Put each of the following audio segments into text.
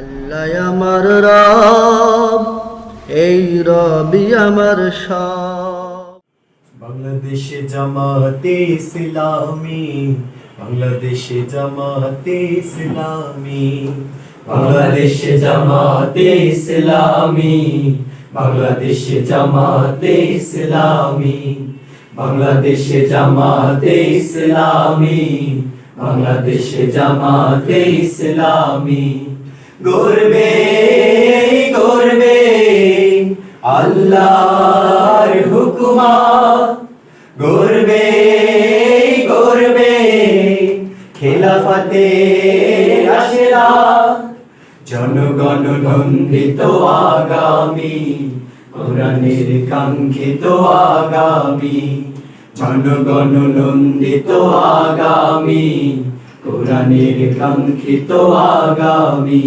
আল্লাহ আমার রব, এই রবি আমার বাংলাদেশে জামাতে ইসলামী, বাংলাদেশে জামাতে ইসলামী, বাংলাদেশে জামাতে ইসলামী, বাংলাদেশে জামাতে ইসলামী, বাংলাদেশে জামাতে ইসলামী, বাংলাদেশে জামাতে ইসলামী। গর্বে গর্বে, আল্লাহর হুকুমা। গর্বে গর্বে, খেলাফতে আসেরা। জনগণ নন্দিত আগামী, কোরআনের কাঙ্ক্ষিত আগামী। জনগণ নন্দিত আগামী, কোরআনের কাঙ্ক্ষিত আগামী।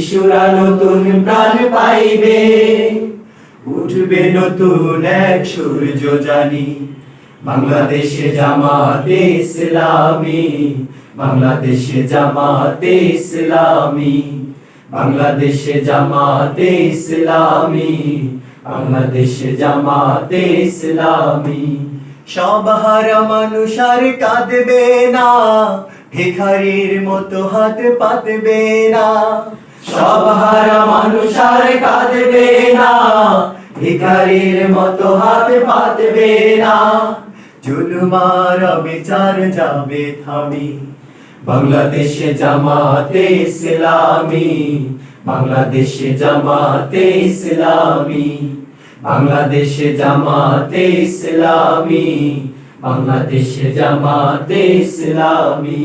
শিশুরা নতুন প্রাণ পাইবে। উঠবে নতুন এক সূর্য জানি। বাংলাদেশে জামাতে ইসলামী, বাংলাদেশে জামাতে ইসলামী, বাংলাদেশে জামাতে ইসলামী, বাংলাদেশে জামাতে ইসলামী। সব হারা মানুষ আর কাঁদবে না, ভিখারির মতো হাত পাতবে না। সব হারা মানুষ আর কাঁদবে না। ভিখারির মতো হাত পাতবে না। বিচার যাবে থামি। বাংলাদেশে জামাতে ইসলামী। বাংলাদেশে জামাতে ইসলামী। বাংলাদেশে জামাতে ইসলামী। বাংলাদেশে জামাতে ইসলামী।